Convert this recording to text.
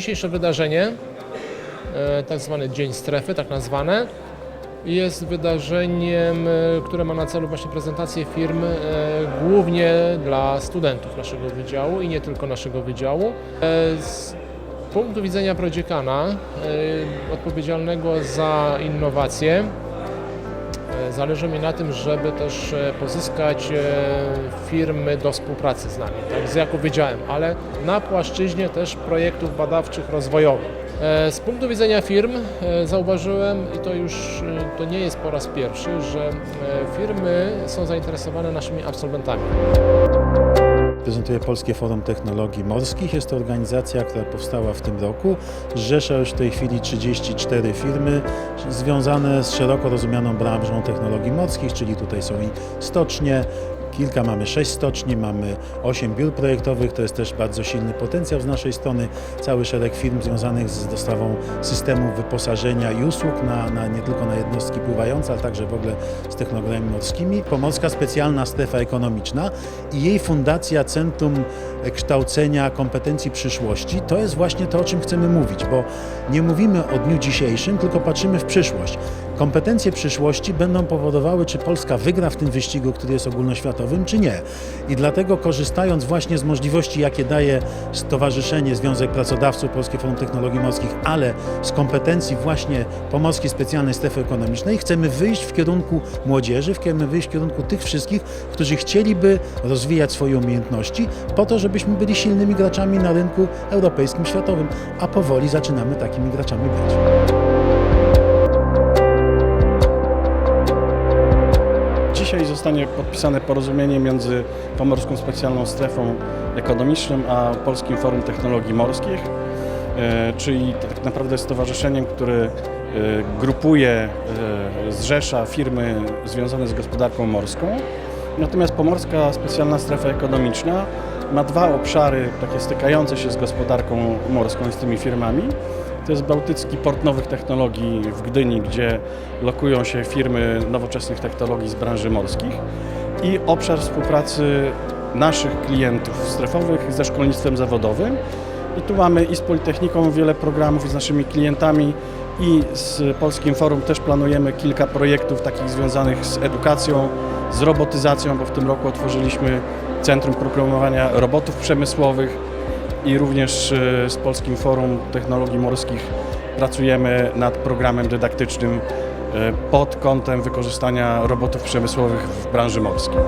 Dzisiejsze wydarzenie, e, tak zwany Dzień Strefy, tak nazwane, jest wydarzeniem, e, które ma na celu właśnie prezentację firm e, głównie dla studentów naszego wydziału i nie tylko naszego wydziału. Z punktu widzenia prodziekana, odpowiedzialnego za innowacje, zależy mi na tym, żeby też e, pozyskać e, firmy do współpracy z nami, tak z jako wydziałem, ale na płaszczyźnie też projektów badawczych, rozwojowych. E, Z punktu widzenia firm e, zauważyłem, i to już e, to nie jest po raz pierwszy, że e, firmy są zainteresowane naszymi absolwentami. Prezentuję Polskie Forum Technologii Morskich. Jest to organizacja, która powstała w tym roku. Zrzesza już w tej chwili 34 firmy związane z szeroko rozumianą branżą technologii morskich, czyli tutaj są i stocznie, kilka, mamy sześć stoczni, mamy osiem biur projektowych, to jest też bardzo silny potencjał z naszej strony, cały szereg firm związanych z dostawą systemów wyposażenia i usług na, na, nie tylko na jednostki pływające, ale także w ogóle z technologiami morskimi. Pomorska Specjalna Strefa Ekonomiczna i jej fundacja Centrum Kształcenia Kompetencji Przyszłości to jest właśnie to, o czym chcemy mówić, bo nie mówimy o dniu dzisiejszym, tylko patrzymy w przyszłość. Kompetencje przyszłości będą powodowały, czy Polska wygra w tym wyścigu, który jest ogólnoświatowym, czy nie. I dlatego korzystając właśnie z możliwości, jakie daje Stowarzyszenie Związek Pracodawców Polskie Forum Technologii Morskich, ale z kompetencji właśnie Pomorskiej Specjalnej Strefy Ekonomicznej, chcemy wyjść w kierunku młodzieży, chcemy wyjść w kierunku tych wszystkich, którzy chcieliby rozwijać swoje umiejętności po to, żebyśmy byli silnymi graczami na rynku europejskim, światowym, a powoli zaczynamy takimi graczami być. Dzisiaj zostanie podpisane porozumienie między Pomorską Specjalną Strefą Ekonomiczną a Polskim Forum Technologii Morskich, e, czyli tak naprawdę stowarzyszeniem, które e, grupuje, e, zrzesza firmy związane z gospodarką morską. Natomiast Pomorska Specjalna Strefa Ekonomiczna ma dwa obszary takie stykające się z gospodarką morską i z tymi firmami. To jest Bałtycki Port Nowych Technologii w Gdyni, gdzie lokują się firmy nowoczesnych technologii z branży morskich i obszar współpracy naszych klientów strefowych ze szkolnictwem zawodowym. I tu mamy i z Politechniką wiele programów z naszymi klientami i z Polskim Forum też planujemy kilka projektów takich związanych z edukacją, z robotyzacją, bo w tym roku otworzyliśmy Centrum Programowania Robotów Przemysłowych i również e, z Polskim Forum Technologii Morskich pracujemy nad programem dydaktycznym e, pod kątem wykorzystania robotów przemysłowych w branży morskiej.